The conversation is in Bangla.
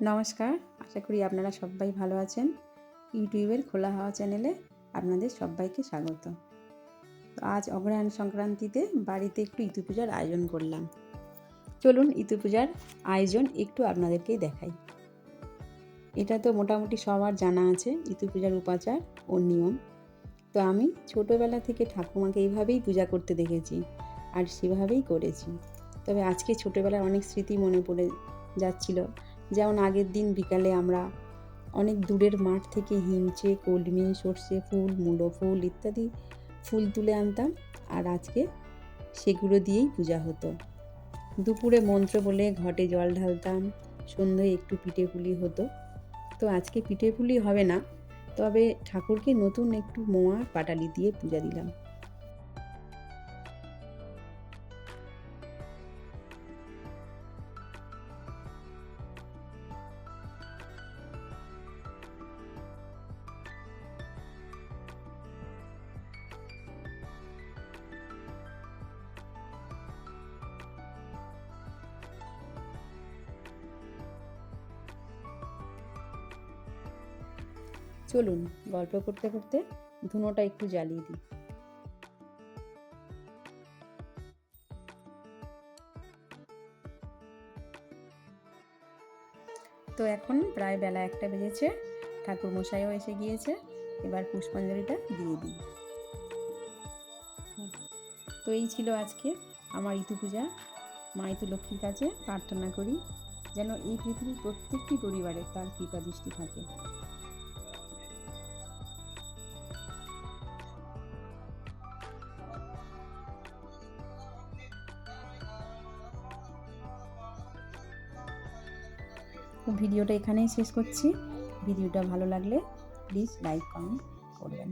নমস্কার, আশা করি আপনারা সবাই ভালো আছেন। ইউটিউবের খোলা হাওয়া চ্যানেলে আপনাদের সবাইকে স্বাগত। তো আজ অগ্রহায়ণ সংক্রান্তিতে বাড়িতে একটু ইতু পূজার আয়োজন করলাম। চলুন ইতু পূজার আয়োজন একটু আপনাদেরকেই দেখাই। এটা তো মোটামুটি সবার জানা আছে, ইতু পূজার উপাচার ও নিয়ম। তো আমি ছোটোবেলা থেকে ঠাকুমাকে এইভাবেই পূজা করতে দেখেছি আর সেভাবেই করেছি। তবে আজকে ছোটোবেলার অনেক স্মৃতি মনে পড়ে যাচ্ছিল। যেমন আগের দিন বিকালে আমরা অনেক দূরের মাঠ থেকে হিমচে কলমি, সর্ষে ফুল, মূলো ফুল ইত্যাদি ফুল তুলে আনতাম আর আজকে সেগুলো দিয়েই পূজা হতো। দুপুরে মন্ত্র বলে ঘটে জল ঢালতাম সন্ধ্যায় একটু পিঠে পুলি হতো। তো আজকে পিঠে পুলি হবে না, তবে ঠাকুরকে নতুন একটু মোয়া পাটালি দিয়ে পূজা দিলাম। চলুন গল্প করতে করতে ধুনোটা একটু জ্বালিয়ে দিই। তো এখন প্রায় বেলা একটা বেজেছে ঠাকুর মশাইও এসে গিয়েছে, এবার পুষ্পাঞ্জলিটা দিয়ে দিই। তো এই ছিল আজকে আমার ইতু পূজা। মা ইতু লক্ষ্মীর কাছে প্রার্থনা করি যেন এই পৃথিবীর প্রত্যেকটি পরিবারে তার কৃপা দৃষ্টি থাকে। তো ভিডিওটা এখানেই শেষ করছি। ভিডিওটা ভালো লাগলে প্লিজ লাইক কমেন্ট করবেন।